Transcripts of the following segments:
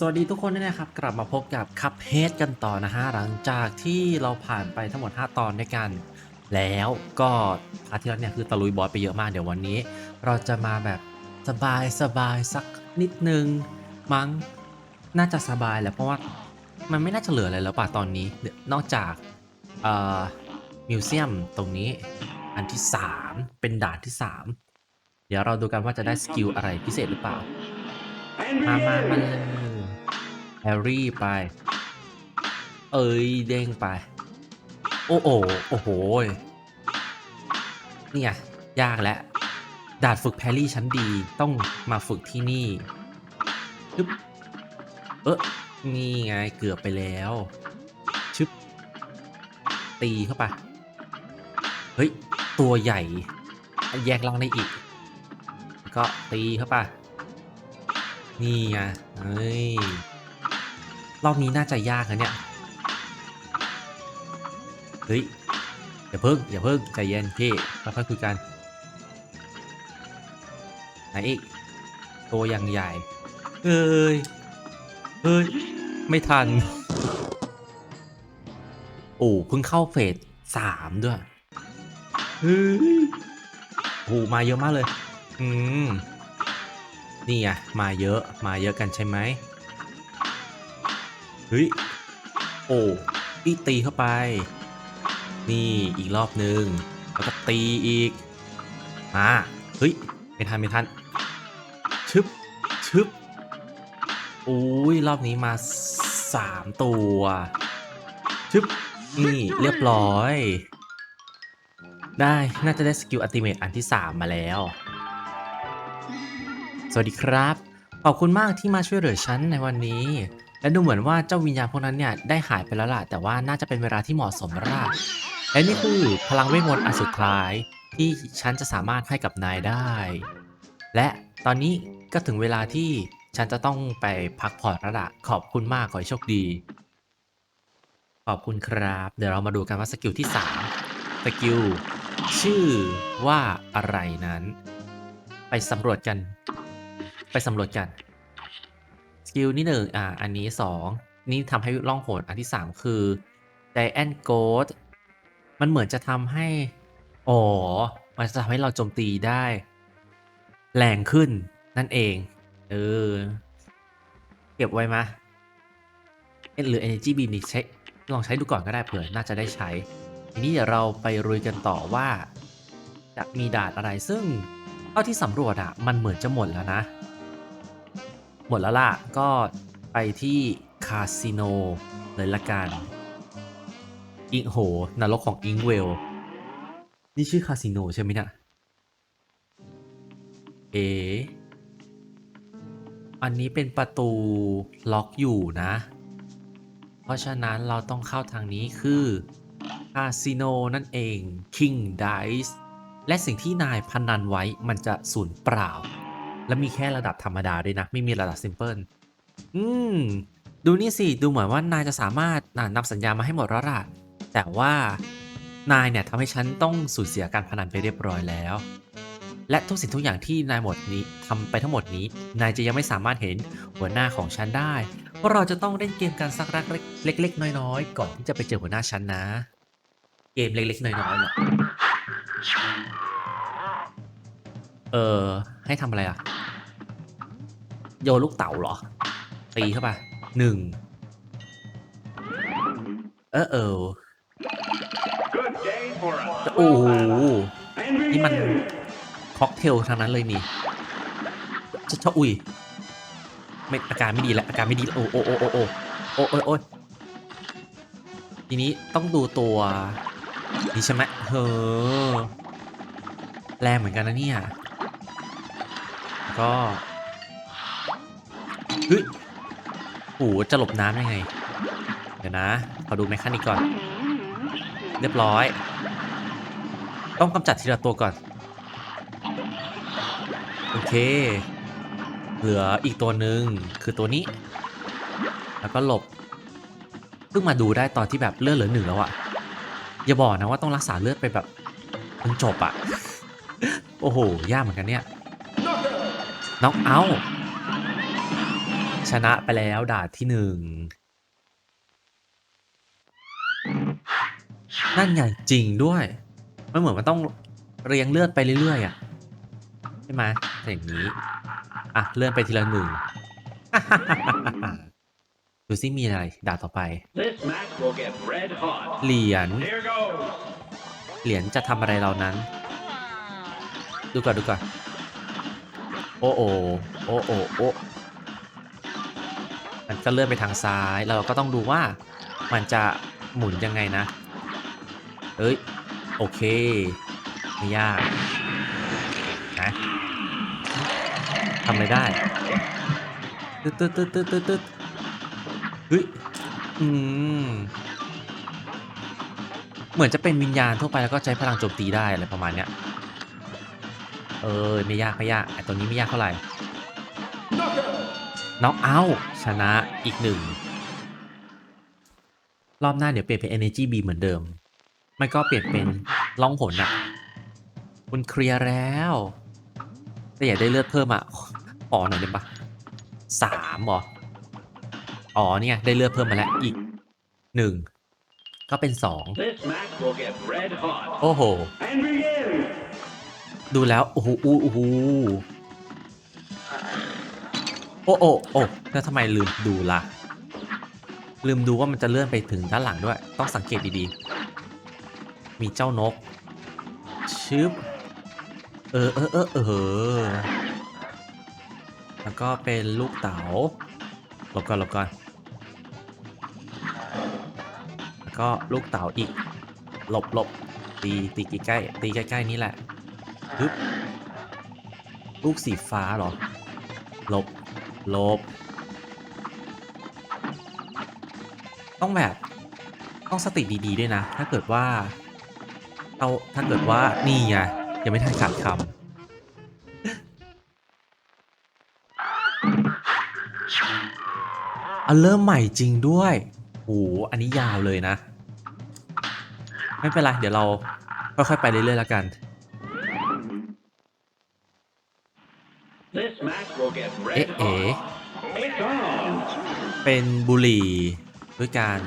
สวัสดีทุกคนด้วยนะครับ กลับมาพบกับคัพเฮดกันต่อนะฮะหลังจากที่เราผ่านไปทั้งหมด 5 ตอนด้วยกัน แล้วก็พาร์ทที่แล้วเนี่ยคือตะลุยบอสไปเยอะมากเดี๋ยววันนี้ เราจะมาแบบสบายสบายสักนิดนึง มั้งน่าจะสบายแหละเพราะว่ามันไม่น่าจะเหลืออะไรแล้วป่ะตอนนี้ นอกจากเอ่อมิวเซียมตรงนี้อันที่ 3 เป็นด่านที่ 3 เดี๋ยวเราดูกันว่าจะได้สกิลอะไรพิเศษหรือเปล่ามามามาเลย ร์รี่ไป เอ้ยเด้งไป โอ้โหโอ้โหนี่ไงยากแล้วดาดฝึกแพรรี่ชั้นดีต้องมาฝึกที่นี่ชึบเออนี่ไงเกือบไปแล้วชึบตีเข้าไปเฮ้ย ตัวใหญ่ แยกล่างได้อีก ก็ตีเข้าไปนี่ไงเฮ้ย รอบนี้น่าจะยากนะเนี่ย เฮ้ย อย่าเพิ่ง อย่าเพิ่ง ใจเย็นพี่ค่อยคุยกัน ไหนอีก ตัวอย่างใหญ่เฮ้ย เฮ้ย ไม่ทัน โอ้เพิ่งเข้าเฟสสามด้วยเฮ้ยโอ้มาเยอะมากเลย อืม นี่ไงมาเยอะ มาเยอะกันใช่ไหม เฮ้ย โอ้ตีตีเข้าไป นี่อีกรอบนึง แล้วก็ตีอีก มา เฮ้ย ไม่ทันไม่ทัน ชึบ ชึบอุ้ยรอบนี้มาสามตัวชึบ นี่เรียบร้อย ได้น่าจะได้สกิลอัติเมตอันที่ 3 มาแล้ว สวัสดีครับ ขอบคุณมากที่มาช่วยเหลือฉันในวันนี้ และดูเหมือนว่าเจ้าวิญญาณพวกนั้นเนี่ยได้หายไปแล้วล่ะ แต่ว่าน่าจะเป็นเวลาที่เหมาะสมแล้วล่ะและนี่คือพลังเวทมนต์อันสุดท้ายที่ฉันจะสามารถให้กับนายได้ และตอนนี้ก็ถึงเวลาที่ฉันจะต้องไปพักผ่อนแล้วล่ะขอบคุณมากขอให้โชคดี ขอบคุณครับ เดี๋ยวเรามาดูกันว่าสกิลที่ 3 สกิลชื่อว่าอะไรนั้น ไปสำรวจกัน ไปสำรวจกัน สกิลนี่หนึ่งอ่า อันนี้สองนี่ทำให้ล่องหนอันที่สามคือ Giant Ghost มันเหมือนจะทำให้อ๋อมันจะทำให้เราโจมตีได้ แรงขึ้นนั่นเอง เออ เก็บไว้มาเหรือ Energy Beam นี่ใช้ลองใช้ดูก่อนก็ได้เผื่อน่าจะได้ใช้ ทีนี้เดี๋ยวเราไปรุยกันต่อว่า จะมีดานอะไรซึ่งเท่าที่สำรวจอะมันเหมือนจะหมดแล้วนะ หมดแล้วล่ะ ก็ไปที่คาสิโนเลยละกัน อิงโห นรกของอิงเวล นี่ชื่อคาสิโนใช่ไหมเนี่ย เอ อันนี้เป็นประตูล็อกอยู่นะ เพราะฉะนั้นเราต้องเข้าทางนี้คือคาสิโนนั่นเอง King Dice และสิ่งที่นายพนันไว้มันจะสูญเปล่า และมีแค่ระดับธรรมดาด้วยนะ ไม่มีระดับซิมเพิลอืม ดูนี่สิ ดูเหมือนว่านายจะสามารถน่ะนำสัญญามาให้หมดแล้วล่ะแต่ว่านายเนี่ยทำให้ฉันต้องสูญเสียการพนันไปเรียบร้อยแล้ว และทุกสิ่งทุกอย่างที่นายหมดนี้ทำไปทั้งหมดนี้ นายจะยังไม่สามารถเห็นหัวหน้าของฉันได้เพราะเราจะต้องเล่นเกมการซักรักเล็ก ๆ น้อยๆ ก่อนที่จะไปเจอหัวหน้าฉันนะ เกมเล็กๆ น้อยๆเหรอเออให้ทำอะไรอะ โยนลูกเต๋าเหรอ ตีเข้าไปหนึ่งเออเออโอ้โหนี่มันค็อกเทลทางนั้นเลยนี่จะชะอุ้ยไม่อาการไม่ดีแล้วอาการไม่ดีโอ้โอ้โอ้โอ้โอ้โอ้โอ้โอ้ยทีนี้ต้องดูตัวนี่ใช่ไหมเฮ้อแรงเหมือนกันนะเนี่ยก็ เฮ้ยโอ้โหจะหลบน้ำยังไง เดี๋ยวนะขอดูแมคคานิกก่อน เรียบร้อย ต้องกำจัดทีละตัวก่อน โอเค เหลืออีกตัวหนึ่งคือตัวนี้ แล้วก็หลบ เพิ่งมาดูได้ตอนที่แบบเลือดเหลือหนึ่งแล้วอะอย่าบอกนะว่าต้องรักษาเลือดไปแบบจนจบอะโอ้โห ยากเหมือนกันเนี่ยน็อกเอาท์ ชนะไปแล้วด่านที่หนึ่งนั่นไงจริงด้วยมันเหมือนมันต้องเรียงเลือดไปเรื่อยๆอะใช่ไหมแต่อย่างนี้อะเลื่อนไปทีละหนึ่งดูซิมีอะไรด่านต่อไป This match will get red hot. เหรียญ Here goes. เหรียญจะทำอะไรเรานั้น ดูก่อนดูก่อน โอ้โอโอ้โอโอ้ มันก็เลื่อนไปทางซ้าย เราก็ต้องดูว่ามันจะหมุนยังไงนะ เอ้ย โอเค ไม่ยากนะทำอะไรได้ตึ๊ดตึ๊ดตึ๊ดตึ๊ดตึ๊ดตึ๊ดเฮ้ย อืม เหมือนจะเป็นวิญญาณทั่วไปแล้วก็ใช้พลังโจมตีได้อะไรประมาณเนี้ย เออ ไม่ยากไม่ยากไอตัวนี้ไม่ยากเท่าไหร่ น็อกเอาชนะอีกหนึ่งรอบหน้าเดี๋ยวเปลี่ยนเป็น Energy Beam เหมือนเดิม ไม่ก็เปลี่ยนเป็นล่องหนอะคุณเคลียร์แล้วแต่อยากได้เลือดเพิ่มอะขอหน่อยได้ปะสามเหรอ อ๋อเนี่ยได้เลือดเพิ่มมาแล้วอีกหนึ่งก็เป็นสอง This match will get red hot. โอ้โห And begin. ดูแล้ว โอ้โหอู้โอ้โห โอ้โอ้โอ้แล้วทำไมลืมดูล่ะ ลืมดูว่ามันจะเลื่อนไปถึงด้านหลังด้วย ต้องสังเกตดีๆ มีเจ้านก ชึบ เออเออเออเออ แล้วก็เป็นลูกเต๋าหลบก่อนหลบก่อน แล้วก็ลูกเต๋าอีก หลบหลบตีตีใกล้ๆตีใกล้ๆนี่แหละฮึบลูกสีฟ้าหรอ หลบ ลบ ต้องแบบ ต้องสติดีๆด้วยนะ ถ้าเกิดว่าเอาถ้าเกิดว่านี่ไงยังไม่ทันขาดคำอันเริ่มใหม่จริงด้วยโอ้โหอันนี้ยาวเลยนะ ไม่เป็นไร เดี๋ยวเราค่อยๆไปเรื่อยๆแล้วกัน อ๊ะเอ๋เป็นบุหรี่ด้วยการ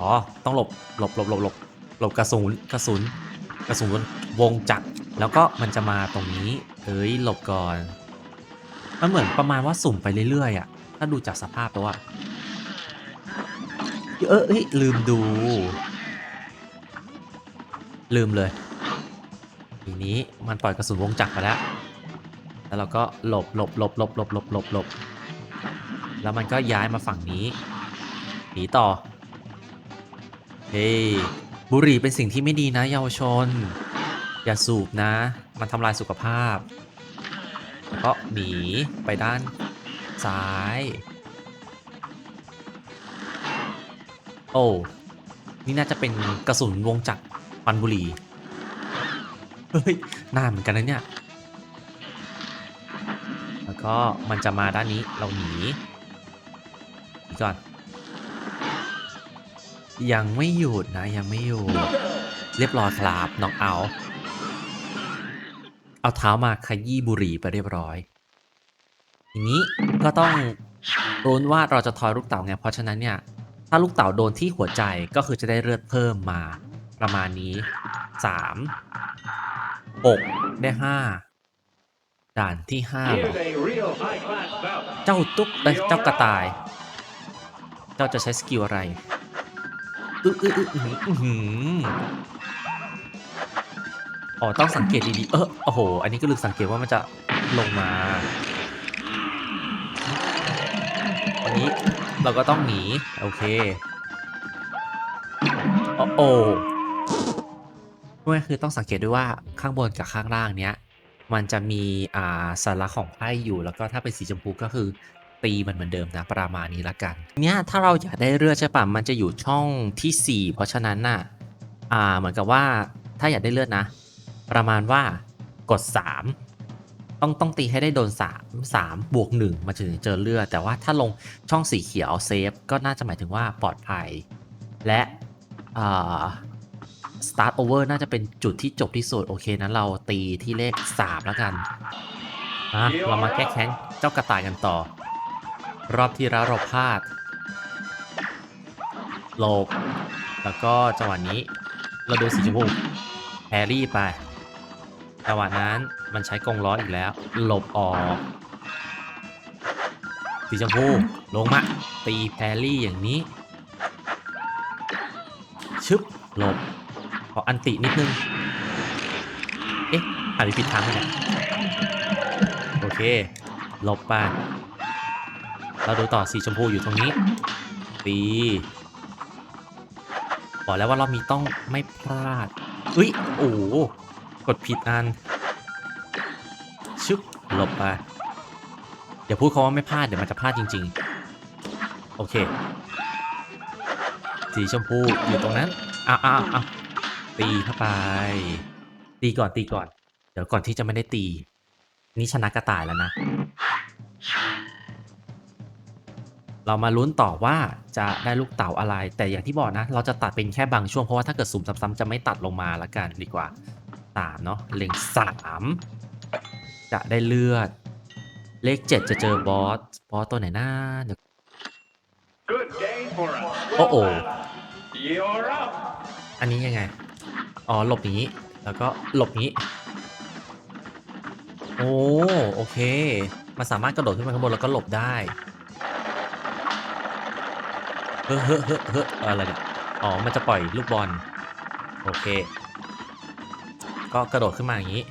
อ๋อ ต้องหลบหลบหลบหลบหลบหลบกระสุนกระสุนกระสุนวงจักรแล้วก็มันจะมาตรงนี้ เอ้ยหลบก่อนมันเหมือนประมาณว่าสุ่มไปเรื่อยๆอะถ้าดูจากสภาพแล้วอะเออเอ้ยลืมดู ลืมเลยทีนี้มันปล่อยกระสุนวงจักรไปแล้ว แล้วเราก็หลบหลบหลบหลบหลบหลบหลบหลบแล้วมันก็ย้ายมาฝั่งนี้หนีต่อ เฮ้ยบุหรี่เป็นสิ่งที่ไม่ดีนะเยาวชน อย่าสูบนะ มันทำลายสุขภาพ แล้วก็หนีไปด้านซ้าย โอ้ นี่น่าจะเป็นกระสุนวงจักรปันบุหรี่ เฮ้ยน่าเหมือนกันนะเนี่ย ก็มันจะมาด้านนี้เราหนีนก่อน ยังไม่หยุดนะยังไม่หยุดเรียบร้อยครับน็อกเอา เอาเท้ามาขยี้บุหรี่ไปเรียบร้อย ทีนี้ก็ต้องรุ้นว่าเราจะทอยลูกเต๋าไงเพราะฉะนั้นเนี่ย ถ้าลูกเต๋าโดนที่หัวใจก็คือจะได้เลือดเพิ่มมาประมาณนี้3 6ได้5ด่านที่5เหร เจ้าตุ๊กเอ้ยเจ้ากระต่าย เจ้าจะใช้สกิลอะไรอื้ออื้ออื้ออื้ออื้อหืออ๋อต้องสังเกตดีๆ เออโอ้โห อันนี้ก็ลืมสังเกตว่ามันจะลงมาอันนี้เราก็ต้องหนี โอเค โอ้โอ้ก็คือต้องสังเกตด้วยว่าข้างบนกับข้างล่างเนี้ย มันจะมีอ่าสัญลักษณ์ของไพ่อยู่แล้วก็ถ้าเป็นสีชมพูก็คือตีมันเหมือนเดิมนะประมาณนี้ละกัน เนี่ยถ้าเราอยากได้เลือดใช่ปะมันจะอยู่ช่องทีสี่4 เพราะฉะนั้นน่ะอ่าเหมือนกับว่าถ้าอยากได้เลือดนะ ประมาณว่ากด 3 ต้องต้องตีให้ได้โดน 3 3 บวก 1มาถึงเจอเลือด แต่ว่าถ้าลงช่องสีเขียวเซฟก็น่าจะหมายถึงว่าปลอดภัย และอ่า start over น่าจะเป็นจุดที่จบที่สุด โอเคนั้นเราตีที่เลข 3 แล้วกันนะเรามาแก้แค้นเจ้ากระต่ายกันต่อ รอบที่แล้วเราพลาดหลบ แล้วก็จังหวะนี้เราดูสีชมพูแฮร์รี่ไปจังหวะนั้นมันใช้กรงล้ออีกแล้ว หลบออกสีชมพูลงมา ตีแพรรี่อย่างนี้ ชึบ หลบข ออันตินิดนึง เอ๊ะหาไปผิดทางไหมเนี่ยโอเคหลบไปเราดูต่อสีชมพูอยู่ตรงนี้ตีบอกแล้วว่ารอบนี้ต้องไม่พลาดอุ้ยโอ้โหกดผิดอันชึบหลบไปอย่าพูดเขาว่าไม่พลาดเดี๋ยวมันจะพลาดจริง ๆ โอเค สีชมพูอยู่ตรงนั้นอ้าวอ้าวอ้าว ตีเข้าไป ตีก่อนตีก่อน เดี๋ยวก่อนที่จะไม่ได้ตี นี่ชนะกระต่ายแล้วนะ เรามาลุ้นต่อว่าจะได้ลูกเต๋าอะไร แต่อย่างที่บอกนะ เราจะตัดเป็นแค่บางช่วงเพราะว่าถ้าเกิดสุ่มซ้ำๆจะไม่ตัดลงมาละกันดีกว่าสามเนาะเล็งสามจะได้เลือด เลขเจ็ดจะเจอบอสบอสตัวไหนหน้าเดี๋ยว Good day for us. Uh-oh. Well, You're up. อันนี้ยังไง อ๋อหลบนี้ แล้วก็หลบนี้ โอ้โอเค มันสามารถกระโดดขึ้นไปข้างบนแล้วก็หลบได้เฮ้อเฮ้อเฮ้อเฮ้ออะไรเนี่ยอ๋อ มันจะปล่อยลูกบอล โอเค ก็กระโดดขึ้นมาอย่างนี้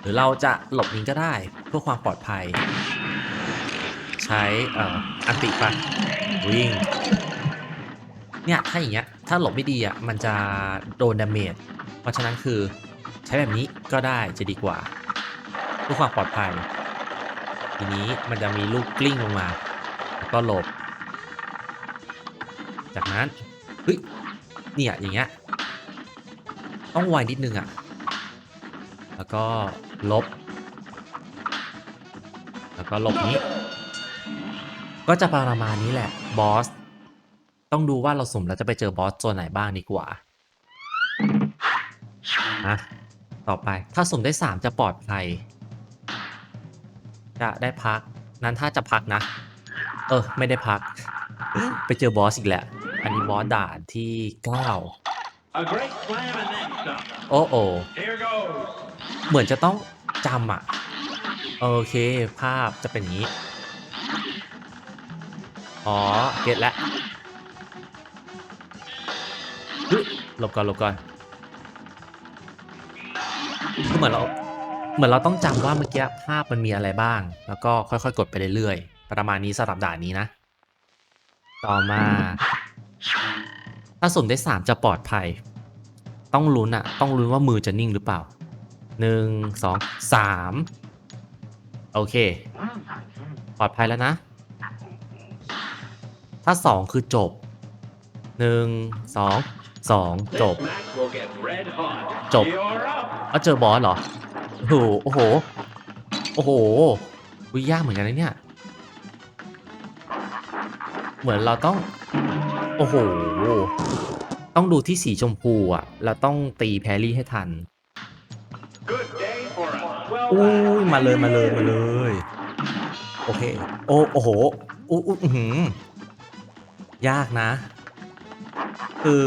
หรือเราจะหลบนี้ก็ได้เพื่อความปลอดภัย ใช้เอ่ออันติปวิ่ง เนี่ย ถ้าอย่างเงี้ย ถ้าหลบไม่ดีอะมันจะโดนดาเมจเพราะฉะนั้นคือใช้แบบนี้ก็ได้จะดีกว่าเพื่อความปลอดภัย ทีนี้มันจะมีลูกกลิ้งลงมาแล้วก็หลบ จากนั้นเฮ้ยเนี่ยอย่างเงี้ยต้องไวนิดนึงอะ แล้วก็ลบ แล้วก็หลบนี้ ก็จะประมาณนี้แหละบอส ต้องดูว่าเราสุ่มแล้วจะไปเจอบอสตัวไหนบ้างดีกว่าอะต่อไปถ้าสุ่มได้ 3 จะปลอดภัย จะได้พัก นั้นถ้าจะพักนะ เออ ไม่ได้พัก ไปเจอบอสอีกแหละ อันนี้บอสด่านที่9 A great slam and then some. โอ้โอ Here goes. เหมือนจะต้องจำอะโอเคภาพจะเป็นอย่างนี้ อ๋อ เก็ตแล้ว หลบก่อนหลบก่อนคือเหมือนเราเหมือนเราต้องจำว่าเมื่อกี้ภาพมันมีอะไรบ้าง แล้วก็ค่อยๆ กดไปเรื่อยๆ ประมาณนี้สำหรับด่านนี้นะ ต่อมา ถ้าสุ่มได้ 3 จะปลอดภัย ต้องลุ้นอะต้องลุ้นว่ามือจะนิ่งหรือเปล่าหนึ่งสองสามโอเค ปลอดภัยแล้วนะ ถ้าสองคือจบหนึ่ง สองสองจบเอาเจอบอสเหรอ โอ้โห โอ้โห โอ้โหอุ๊ยยากเหมือนกันนะเนี่ย เหมือนเราต้อง โอ้โห ต้องดูที่สีชมพูอะแล้วต้องตีแพรรี่ให้ทันอุ้ยมาเลยมาเลยมาเลย โอเค โอ้โอ้โหอู้อู้หือยากนะ คือ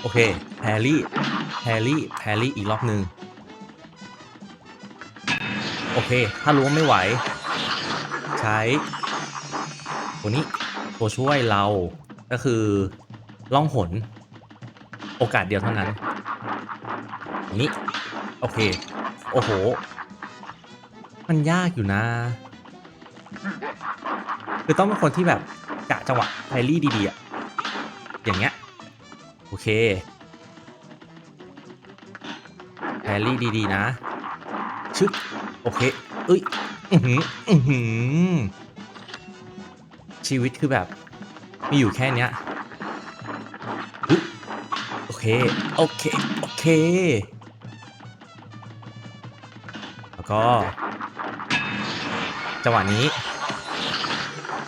โอเคแพรรี่แพรรี่แพรรี่อีกรอบหนึ่งโอเค ถ้ารู้ว่าไม่ไหว ใช้ ตัวนี้ตัวช่วยเราก็คือล่องหน โอกาสเดียวเท่านั้นนี้โอเค โอ้โห มันยากอยู่นะ คือต้องเป็นคนที่แบบกะจังหวะไพรี่ดีๆอย่างเงี้ย โอเคแพรรี่ดีๆนะ ชึบโอเค เอ้ย อือหือ อือหือ ชีวิตคือแบบ มีอยู่แค่เนี้ยโอเค โอเค โอเค แล้วก็ จังหวะนี้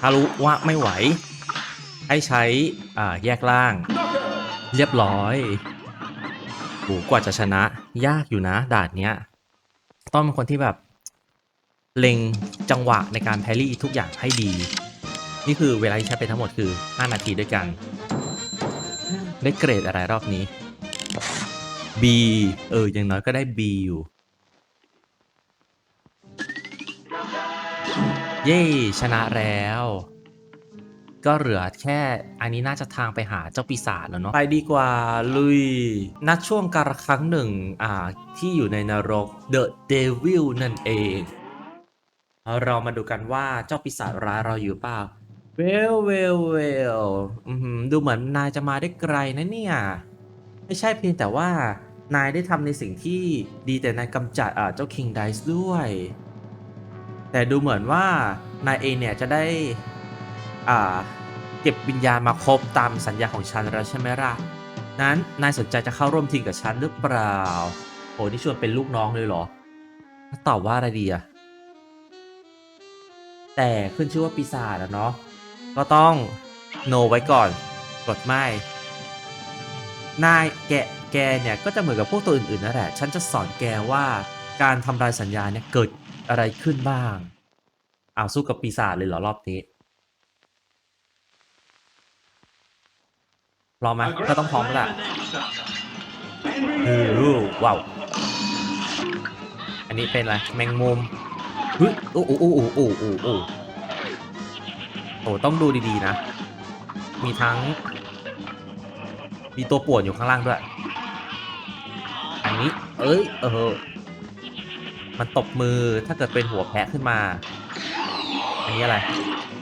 ถ้ารู้ว่าไม่ไหว ให้ใช้อ่าแยกล่าง เรียบร้อยโหกว่าจะชนะ ยากอยู่นะด่านเนี้ย ต้องเป็นคนที่แบบเล็งจังหวะในการแพรี่ทุกอย่างให้ดี นี่คือเวลาที่ใช้ไปทั้งหมดคือ 5 นาทีด้วยกัน ได้เกรดอะไรรอบนี้ B เออ อย่างน้อยก็ได้ B อยู่ เย้ ชนะแล้ว ก็เหลือแค่อันนี้น่าจะทางไปหาเจ้าปีศาจแล้วเนาะไปดีกว่าลุยนัดช่วงการครั้งหนึ่งอ่าที่อยู่ในนรก The Devil นั่นเอง เรามาดูกันว่าเจ้าปีศาจร้ายเราอยู่เปล่าเวลเวลเวลดูเหมือนนายจะมาได้ไกลนะเนี่ย ไม่ใช่เพียงแต่ว่านายได้ทำในสิ่งที่ดีแต่นายกำจัดอ่าเจ้า King Dice ด้วย แต่ดูเหมือนว่านายเองเนี่ยจะได้ อ่าเก็บวิญญาณมาครบตามสัญญาของฉันแล้วใช่ไหมล่ะ นั้นนายสนใจจะเข้าร่วมทีมกับฉันหรือเปล่า โอ้นี่ชวนเป็นลูกน้องเลยเหรอ ตอบว่าอะไรดีอะแต่ขึ้นชื่อว่าปีศาจอะเนาะ ก็ต้องโนไว้ก่อน กดไม่ นายแกแกเนี่ยก็จะเหมือนกับพวกตัวอื่นๆนั่นแหละ ฉันจะสอนแกว่าการทำลายสัญญาเนี่ยเกิดอะไรขึ้นบ้างอ้าวสู้กับปีศาจเลยเหรอรอบนี้ ร้อมไหม A ก็ great ต้องพร้อมแล้ว slam ล่ะ and then some. เออว้าว อันนี้เป็นอะไร แมงมุมเฮ้ยโอ้โอ้โอ้โอ้โอ้โอ้โอ้โอ้ต้องดูดีๆนะ มีทั้ง มีตัวป่วนอยู่ข้างล่างด้วย อันนี้ เอ้ย เออ มันตบมือถ้าเกิดเป็นหัวแพะขึ้นมา อันนี้อะไร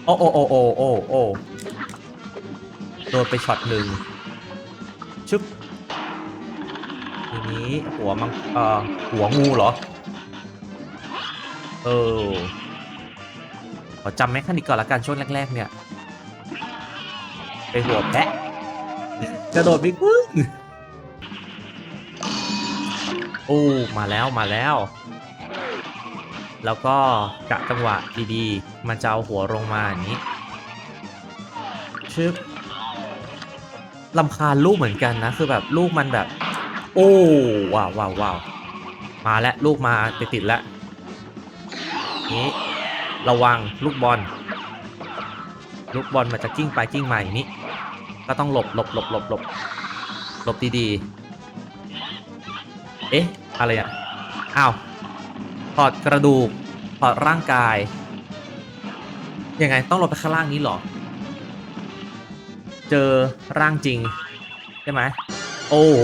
โอ้โอ้โอ้โอ้โอ้โอ้ โดนไปช็อตหนึ่งชึบทีนี้หัวมังเอ่อหัวงูเหรอ เออ ขอจำแมคคานิกก่อนละกันช่วงแรก ๆ เนี่ยไปหัวแพะกระโดดบิ๊กปึ้งโอ้มาแล้วมาแล้ว แล้วก็กะจังหวะดีๆมันจะเอาหัวลงมาอย่างนี้ชึบ ลำคาญลูกเหมือนกันนะ คือแบบลูกมันแบบ โอ้ว้าวว้าววาวมาแล้วลูกมาติดติดแล้วนี้ระวังลูกบอล ลูกบอลมันจะกิ้งไปกิ้งมาอย่างนี้ ก็ต้องหลบหลบหลบหลบหลบหลบดีๆ เอ๊ะ อะไรอะอ้าวถอดกระดูกถอดร่างกายยังไงต้องลงไปข้างล่างนี้หรอ เจอร่างจริง ใช่ไหมโอ้โห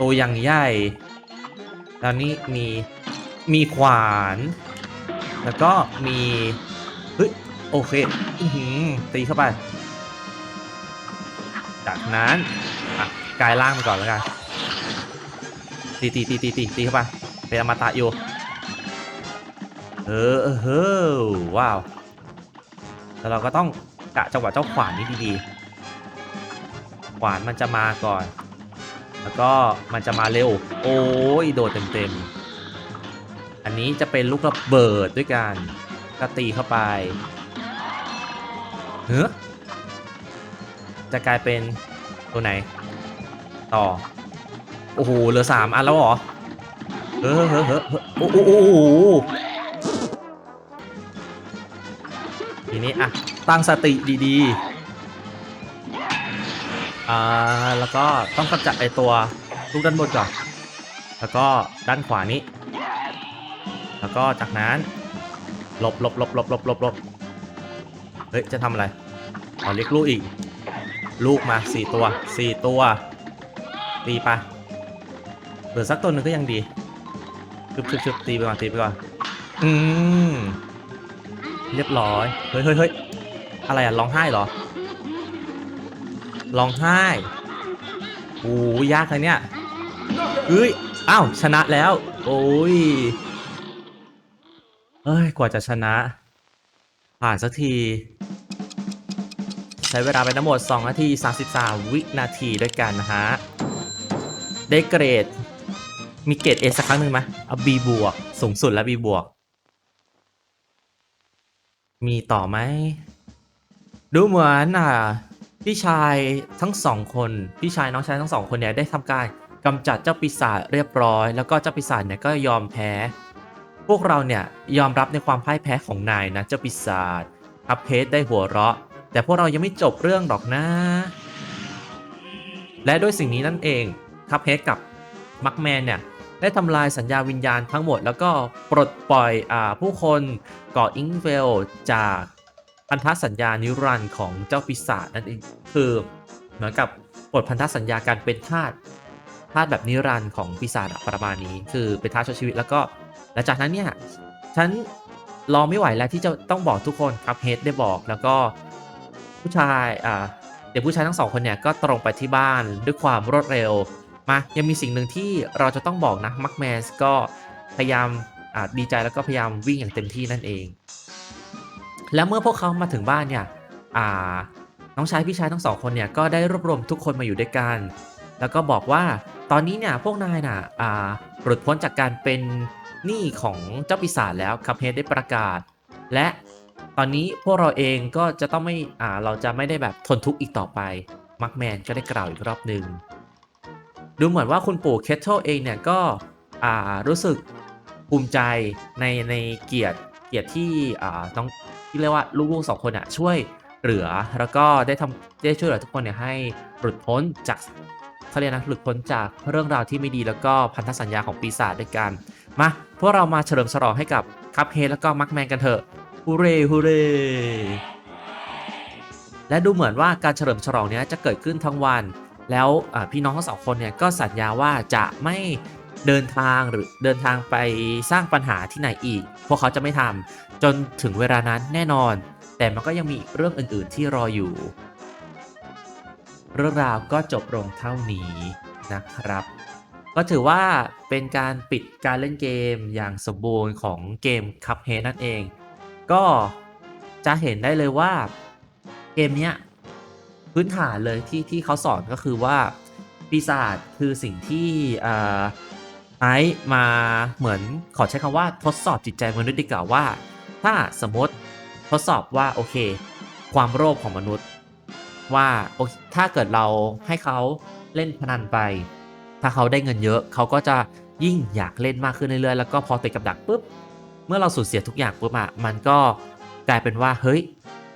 ตัวอย่างใหญ่แล้วนี่มีมีขวาน แล้วก็มีเฮ้ยโอเคอือหือตีเข้าไป จากนั้นอะกายล่างไปก่อนแล้วกันตีตีตีตีตีตีเข้าไปเป็นอมตะอยู่เออเออเฮ้อว้าวแล้วเราก็ต้อง กะจังหวะเจ้าขวานนี้ดีๆ ขวานมันจะมาก่อน แล้วก็มันจะมาเร็ว โอ้ยโดดเต็มๆ อันนี้จะเป็นลูกระเบิดด้วยกันก็ตีเข้าไปเฮ้อจะกลายเป็นตัวไหน ต่อ โอ้โห เหลือสามอันแล้วเหรอ เฮ้อเฮ้อเฮ้อโอ้โหโอ้โหทีนี้อะ ตั้งสติดีๆ อ่า แล้วก็ต้องกำจัดไอตัวลูกด้านบนก่อน แล้วก็ด้านขวานี้ แล้วก็จากนั้นหลบหลบหลบหลบหลบหลบหลบเฮ้ย จะทำอะไรอ๋อเรียกลูกอีก ลูกมาสี่ตัวสี่ตัวตีไปเหลือสักตัวหนึ่งก็ยังดีชึบชึบชึบตีไปก่อนตีไปก่อน อืม เรียบร้อย เฮ้ยเฮ้ยเฮ้ย อะไรอะร้องไห้เหรอร้องไห้โอ้ยยากเลยเนี่ยเอ้ยอ้าวชนะแล้ว โอ้ยเอ้ยกว่าจะชนะ ผ่านสักที ใช้เวลาไปทั้งหมด 2 นาที 33 วินาทีด้วยกันนะฮะ ได้เกรด มีเกรด A สักครั้งหนึ่งไหมเอา B บวก สูงสุดแล้ว B บวก มีต่อไหม ดูเหมือนอะพี่ชายทั้งสองคนพี่ชายน้องชายทั้งสองคนเนี่ยได้ทำการกำจัดเจ้าปีศาจเรียบร้อย แล้วก็เจ้าปีศาจเนี่ยก็ยอมแพ้ พวกเราเนี่ยยอมรับในความพ่ายแพ้ของนายนะเจ้าปีศาจคัพเพสได้หัวเราะ แต่พวกเรายังไม่จบเรื่องหรอกนะ และด้วยสิ่งนี้นั่นเองคัพเพสกับมักแมนเนี่ยได้ทำลายสัญญาวิญญาณทั้งหมด แล้วก็ปลดปล่อยอาผู้คนก่ออิงเวลจาก พันธสัญญานิรันดร์ของเจ้าปีศาจนั่นเองคือเหมือนกับปลดพันธสัญญาการเป็นทาสทาสแบบนิรันดร์ของปีศาจประมาณนี้ คือเป็นทาสชั่วชีวิตแล้วก็หลังจากนั้นเนี่ยฉันรอไม่ไหวแล้วที่จะต้องบอกทุกคนครับเฮดได้บอกแล้วก็ผู้ชายอ่าเด็กผู้ชายทั้งสองคนเนี่ยก็ตรงไปที่บ้านด้วยความรวดเร็วมายังมีสิ่งหนึ่งที่เราจะต้องบอกนะมักแมสก็พยายามอ่าดีใจแล้วก็พยายามวิ่งอย่างเต็มที่นั่นเอง แล้วเมื่อพวกเขามาถึงบ้านเนี่ยอ่าน้องชายพี่ชายทั้งสองคนเนี่ยก็ได้รวบรวมทุกคนมาอยู่ด้วยกัน แล้วก็บอกว่าตอนนี้เนี่ยพวกนายน่ะอ่าหลุดพ้นจากการเป็นหนี้ของเจ้าปีศาจแล้วคัพเฮดได้ประกาศ และตอนนี้พวกเราเองก็จะต้องไม่อ่าเราจะไม่ได้แบบทนทุกข์อีกต่อไปมักแมนก็ได้กล่าวอีกรอบหนึ่งดูเหมือนว่าคุณปู่เคทเทิลเองเนี่ยก็อ่ารู้สึกภูมิใจในในเกียรติเกียรติที่อ่าต้อง ที่เรียกว่าลูกๆสองคนอะช่วยเหลือแล้วก็ได้ทำได้ช่วยเหลือทุกคนเนี่ยให้หลุดพ้นจากเขาเรียกนะหลุดพ้นจากเรื่องราวที่ไม่ดีแล้วก็พันธสัญญาของปีศาจด้วยกันมาพวกเรามาเฉลิมฉลองให้กับคัพเฮดแล้วก็มักแมนกันเถอะฮูเร่ฮูเร่และดูเหมือนว่าการเฉลิมฉลองเนี้ยจะเกิดขึ้นทั้งวัน แล้วพี่น้องทั้งสองคนเนี่ยก็สัญญาว่าจะไม่เดินทางหรือเดินทางไปสร้างปัญหาที่ไหนอีก พวกเขาจะไม่ทำ จนถึงเวลานั้นแน่นอน แต่มันก็ยังมีอีกเรื่องอื่นๆที่รออยู่ เรื่องราวก็จบลงเท่านี้นะครับ ก็ถือว่าเป็นการปิดการเล่นเกมอย่างสมบูรณ์ของเกม Cuphead นั่นเอง ก็จะเห็นได้เลยว่าเกมเนี้ยพื้นฐานเลยที่ที่เขาสอนก็คือว่าปีศาจคือสิ่งที่อ่าไอซ์มาเหมือนขอใช้คำว่าทดสอบจิตใจมนุษย์ดีกว่าว่า ถ้าสมมติทดสอบว่าโอเค ความโลภของมนุษย์ ว่าถ้าเกิดเราให้เขาเล่นพนันไป ถ้าเขาได้เงินเยอะเขาก็จะยิ่งอยากเล่นมากขึ้นเรื่อยๆแล้วก็พอติดกับดักปุ๊บเมื่อเราสูญเสียทุกอย่างปุ๊บอะมันก็กลายเป็นว่าเฮ้ย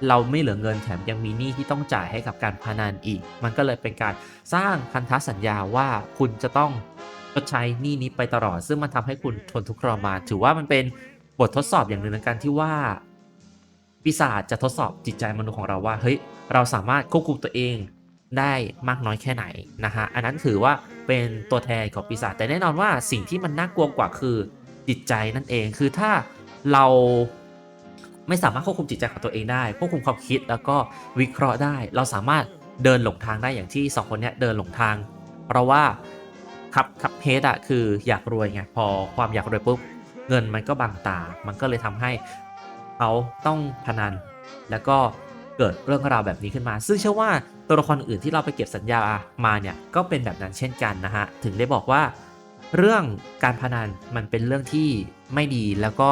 เราไม่เหลือเงินแถมยังมีหนี้ที่ต้องจ่ายให้กับการพนันอีก มันก็เลยเป็นการสร้างพันธสัญญาว่าคุณจะต้องชดใช้หนี้นี้ไปตลอด ซึ่งมันทำให้คุณทนทุกข์ทรมานถือว่ามันเป็น บททดสอบอย่างหนึ่งในการที่ว่าปีศาจจะทดสอบจิตใจมนุษย์ของเราว่าเฮ้ยเราสามารถควบคุมตัวเองได้มากน้อยแค่ไหนนะฮะอันนั้นถือว่าเป็นตัวแทนของปีศาจแต่แน่นอนว่าสิ่งที่มันน่ากลัวกว่าคือจิตใจนั่นเองคือถ้าเราไม่สามารถควบคุมจิตใจของตัวเองได้ควบคุมความคิดแล้วก็วิเคราะห์ได้ เราสามารถเดินหลงทางได้อย่างที่สองคนเนี้ยเดินหลงทาง เพราะว่าครับครับเฮดอะคืออยากรวยไงพอความอยากรวยปุ๊บ เงินมันก็บังตา มันก็เลยทำให้เขาต้องพนัน แล้วก็เกิดเรื่องราวแบบนี้ขึ้นมา ซึ่งเชื่อว่าตัวละครอื่นที่เราไปเก็บสัญญามาเนี่ยก็เป็นแบบนั้นเช่นกันนะฮะ ถึงได้บอกว่า เรื่องการพนันมันเป็นเรื่องที่ไม่ดีแล้วก็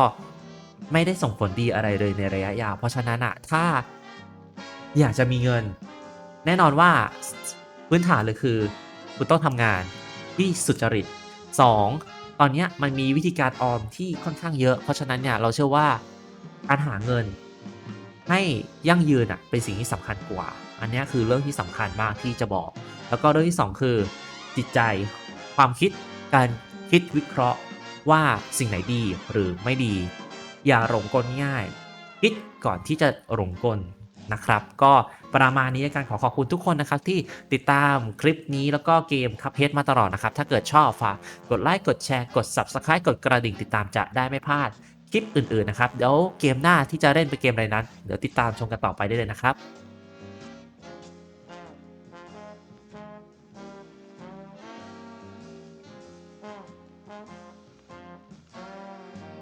ไม่ได้ส่งผลดีอะไรเลยในระยะยาว เพราะฉะนั้นอะถ้าอยากจะมีเงิน แน่นอนว่าพื้นฐานเลยคือ คุณต้องทำงานที่สุจริต 2. ตอนนี้มันมีวิธีการออมที่ค่อนข้างเยอะ เพราะฉะนั้นเนี่ยเราเชื่อว่าการหาเงินให้ยั่งยืนอะเป็นสิ่งที่สำคัญกว่า อันนี้คือเรื่องที่สำคัญมากที่จะบอก แล้วก็เรื่องที่สองคือ จิตใจความคิดการคิดวิเคราะห์ว่าสิ่งไหนดีหรือไม่ดี อย่าหลงกลง่าย คิดก่อนที่จะหลงกล นะครับ ก็ประมาณนี้การขอขอบคุณทุกคนนะครับ ที่ติดตามคลิปนี้แล้วก็เกมคัพเฮดมาตลอดนะครับ ถ้าเกิดชอบฝากกดไลค์กดแชร์กด Subscribe กดกระดิ่งติดตามจะได้ไม่พลาดคลิปอื่นๆนะครับเดี๋ยวเกมหน้าที่จะเล่นเป็นเกมอะไรนั้น เดี๋ยวติดตามชมกันต่อไปได้เลยนะครับ